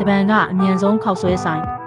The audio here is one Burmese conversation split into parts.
ဂျပန်ကအမြန်ဆုံးခောက်ဆွဲဆိုင်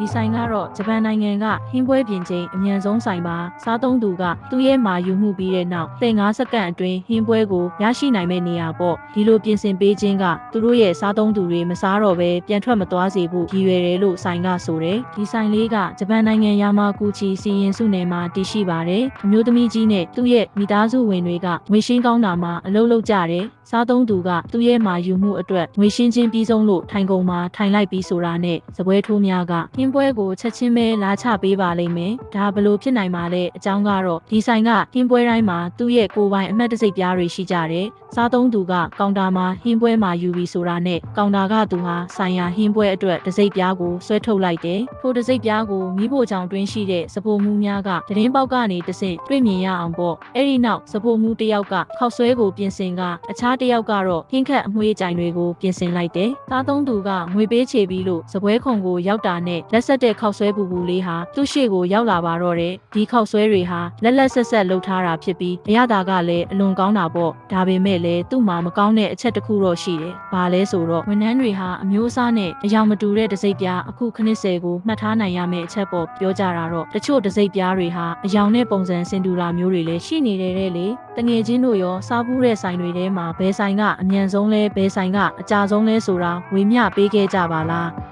ဒီဆိုင်ကတော့ဂျပန်နိုင်ငံကဟင်းပွဲပြင်ချိန်အမြန်ဆုံးဆိုင်ပါစားသုံးသူကသူ့ရဲ့မာယူမှုပြီးတဲ့နောက်သင်9စက္ကန့်အတွင်းဟင်းပွဲကိုရရှိနိုင်မယ့်နေရာပေါ့ဒီလိုပြင်ဆင်ပေးခြင်းကသူတို့ရဲ့စားသုံးသူတွေမစားတော့ဘဲပြန်ထွက်မသွားစေဖို့ရည်ရွယ်တယ်လို့ဆိုင်ကဆိုတယ်ဒီဆိုင်လေးကဂျပန်နိုင်ငံယာမာကူချီစီရင်စုနယ်မှာတည်ရှိပါတယ်အမျိုးသမီးကြီးနဲ့သူ့ရဲ့မိသားစုဝင်တွေကငွေရှင်းကောင်းတာမှာအလုပ်လုပ်ကြတယ်စားသုံးသူကသူ့ရဲ့မာယူမှုအတွက်ငွေရှင်းချင်းပြီးဆုံးလို့ထိုင်ကုန်မှာထိုင်လိုက်ပြီးဆိုတာနဲ့စပွဲထိုးများကဟင်းပွဲကိုချက်ချင်းပဲလာချပေးပါလိမ့်မယ်ဒါဘလို့ဖြစ်နိုင်မှာလဲအကြောင်းကတော့ဒီဆိုင်ကဟင်းပွဲတိုင်းမှာသူ့ရဲ့ကိုယ်ပိုင်အမှတ်တစိတ်ပြားတွေရှိကြတယ်စားသုံးသူကကောင်တာမှာဟင်းပွဲမှာယူပြီးဆိုတာနဲ့ကောင်တာကသူဟာဆိုင်ရာဟင်းပွဲအတွက်တစိတ်ပြားကိုဆွဲထုတ်လိုက်တယ်ထိုတစိတ်ပြားကိုမိဖို့ကြောင့်တွင်းရှိတဲ့စပိုမှုများကတရင်ပေါက်ကနေတဆင့်တွေ့မြင်ရအောင်ပေါ့အဲ့ဒီနောက်စပိုမှုတစ်ယောက်ကခောက်ဆွဲကိုပြင်ဆင်ကအခြားတစ်ယောက်ကတော့ဟင်းခတ်အမွှေးကြိုင်တွေကိုပြင်ဆင်လိုက်တယ်စားသုံးသူကငွေပေးချေပြီးလို့စပွဲခုံကိုရောက်တာနဲ့လက်ဆက်တဲ့ခောက်ဆွဲပူပူလေးဟာသူ့ရှေ့ကိုရောက်လာပါတော့တယ်ဒီခောက်ဆွဲတွေဟာလက်လက်ဆက်ဆက်လှုပ်ထားတာဖြစ်ပြီးအရသာကလည်းအလွန်ကောင်းတာပေါ့ဒါပေမဲ့လည်းသူ့မှာမကောင်းတဲ့အချက်တစ်ခုတော့ရှိတယ်။ဘာလဲဆိုတော့ဝန်ထမ်းတွေဟာအမျိုးအစားနဲ့အယောင်မတူတဲ့တစိမ့်ပြားအခုခနစ်ဆယ်ကိုမှတ်ထားနိုင်ရမယ့်အချက်ပေါ့ပြောကြတာတော့တချို့တစိမ့်ပြားတွေဟာအယောင်နဲ့ပုံစံစင်တူလာမျိုးတွေလည်းရှိနေတယ်တဲ့လေ။တငယ်ချင်းတို့ရောစားဘူးတဲ့ဆိုင်တွေထဲမှာဘယ်ဆိုင်ကအမြန်ဆုံးလဲဘယ်ဆိုင်ကအကြာဆုံးလဲဆိုတာဝေမျှပေးခဲ့ကြပါလား။